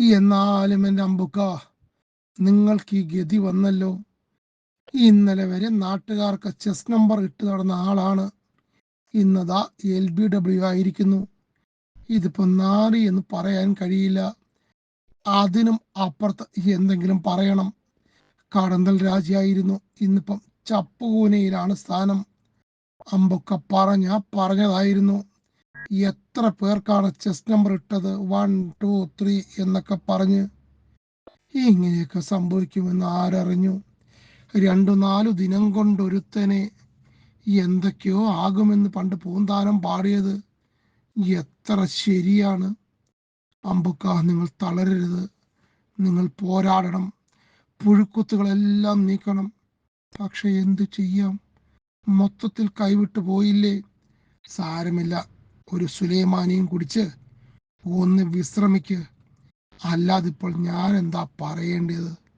എന്നാലും എന്റെ അമ്പുക്ക നിങ്ങൾക്ക് ഈ ഗതി വന്നല്ലോ. ഇന്നലെ വരെ നാട്ടുകാർക്ക് ചെസ് നമ്പർ ഇട്ട് നടന്ന ആളാണ്. ഇന്നതാ എൽ ബി ഡബ്ല്യു ആയിരിക്കുന്നു. ഇതിപ്പോൾ നാറി എന്ന് പറയാൻ കഴിയില്ല. അതിനും അപ്പുറത്ത് എന്തെങ്കിലും പറയണം. കടന്തൽ രാജയായിരുന്നു. ഇന്നിപ്പം ചപ്പുകൂനയിലാണ് സ്ഥാനം. അമ്പൊക്കെ പറഞ്ഞ പറഞ്ഞതായിരുന്നു. എത്ര പേർക്കാണ് ചെസ് നമ്പർ ഇട്ടത്? വൺ ടു ത്രീ എന്നൊക്കെ പറഞ്ഞ് ഇങ്ങനെയൊക്കെ സംഭവിക്കുമെന്ന് ആരറിഞ്ഞു. രണ്ടു നാലു ദിനം കൊണ്ടൊരുത്തനെ എന്തൊക്കെയോ ആകുമെന്ന് പണ്ട് പൂന്താനം പാടിയത്. എത്ര ശരിയാണ്? അമ്പുക്ക നിങ്ങൾ തളരരുത്. നിങ്ങൾ പോരാടണം. പുഴുക്കുത്തുകളെല്ലാം നീക്കണം. പക്ഷെ എന്തു ചെയ്യാം? മൊത്തത്തിൽ കൈവിട്ടു പോയില്ലേ? സാരമില്ല. ഒരു സുലൈമാനിയും കുടിച്ച് ഒന്ന് വിശ്രമിക്ക്. അല്ലാതിപ്പോൾ ഞാൻ എന്താ പറയേണ്ടത്?